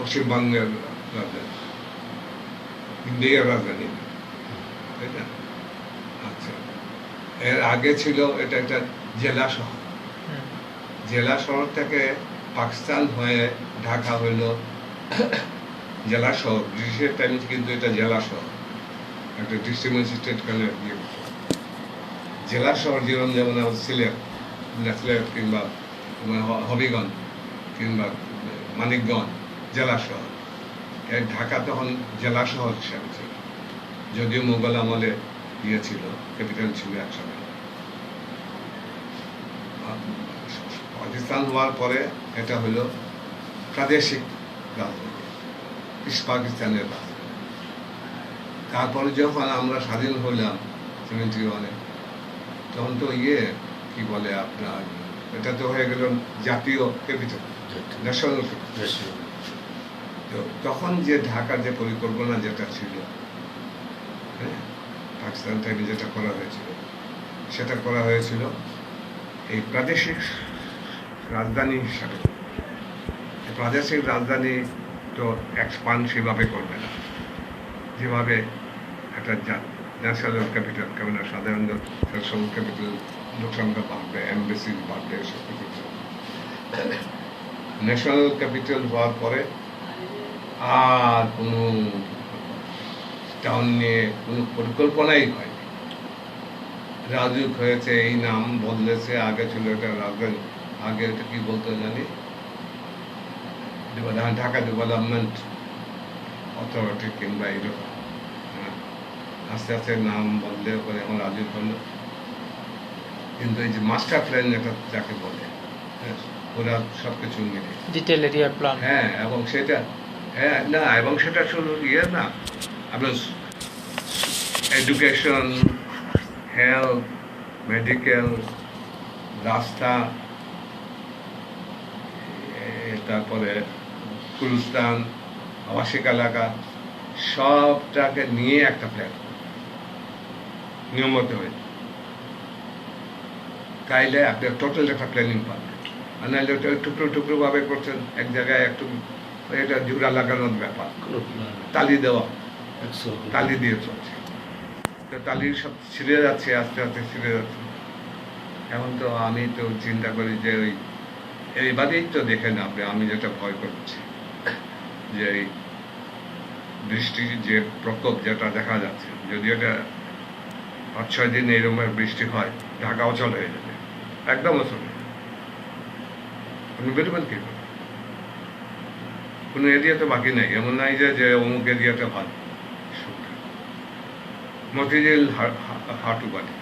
পশ্চিমবঙ্গের রাজধানী। ইন্ডিয়ার রাজধানী। তাই না? আচ্ছা। এর আগে ছিল এটা একটা জেলা শহর। জেলা শহর থেকে পাকিস্তান হয়ে ঢাকা হইল জেলা শহর। ব্রিটিশের টাইম কিন্তু এটা জেলা শহর। একটা ডিস্ট্রিক্ট স্টেট কানে ইয়ে জেলা শহর যেমন যেমন আমাদের সিলেট সিলেট কিংবা হবিগঞ্জ, কিংবা মানিকগঞ্জ জেলা শহর ঢাকা তখন জেলা শহর হিসাবে ছিল। যদিও মোগল আমলে ইয়ে ছিল ক্যাপিটাল ছিল একসময়। পাকিস্তান হওয়ার পরে এটা হলো প্রাদেশিক রাজনীতি ইস্ট পাকিস্তানের রাজনীতি। তারপরে যখন আমরা স্বাধীন হলাম সেভেন্টি ওয়ানে তখন তো ইয়ে কি বলে আপনার এটা তো হয়ে গেল জাতীয় ক্যাপিটাল ন্যাশনাল তো তখন যে ঢাকার যে পরিকল্পনা যেটা ছিল হ্যাঁ? পাকিস্তান থেকে যেটা করা হয়েছিল, সেটা করা হয়েছিল এই প্রাদেশিক রাজধানী হিসাবে। প্রাদেশিক রাজধানী তো এক্সপান্ড সেভাবে করবে না। যেভাবে একটা ন্যাশনাল ক্যাপিটাল কেমন সাধারণত ন্যাশনাল ক্যাপিটাল লোকসংখ্যা বাড়বে এমবেসি বাড়বে সব কিছু ন্যাশনাল ক্যাপিটাল হওয়ার পরে আর কোনো টাউন নিয়ে কোনো পরিকল্পনাই হয়নি। রাজুক হয়েছে এই নাম বদলেছে আগে ছিল এটা রাজধানী আগে এটা কি বলতো জানি? ঢাকা ডেভেলপমেন্ট অথরিটি কিংবা এরকম হ্যাঁ। আস্তে আস্তে নাম বদলে করে এখন রাজুক হলো। কিন্তু এই যে মাস্টার প্ল্যান যেটা যাকে বলে হ্যাঁ, ওরা সব কিছু মিলে। ডিটেল এরিয়া প্ল্যান হ্যাঁ এবং সেটা হ্যাঁ না, এবং সেটা শুধু ইয়ে না, আপনার এডুকেশন হেলথ মেডিকেল রাস্তা তারপরে গুরুস্থান আবাসিক এলাকা, সবটাকে নিয়ে একটা প্ল্যান নিয়মিত হয়ে। তাইলে আপনি টোটাল একটা প্ল্যানিং পাবেন। আর নাহলে টুকরো টুকরো ভাবে করছেন, এক জায়গায় একটু এটা জুড়া লাগানোর ব্যাপার। তালি দেওয়া। তালি দিয়ে চলছে। তো তালি সব ছিঁড়ে যাচ্ছে, আস্তে আস্তে ছিঁড়ে যাচ্ছে। এখন তো আমি তো চিন্তা করি যে ওই এইবারেই তো দেখেন আপনি, আমি যেটা ভয় করছি যে এই বৃষ্টির যে প্রকোপ যেটা দেখা যাচ্ছে, যদি এটা পাঁচ, ছয় দিন এইরকম বৃষ্টি হয় ঢাকা অচল হয়ে যাবে একদম অচল। আপনি বেরোবেন কি করে? কোনো এরিয়াতে বাকি নেই এমন নাই যে যে অমুক এরিয়াতে ভালো মতিঝিল হাঁটু বাড়ি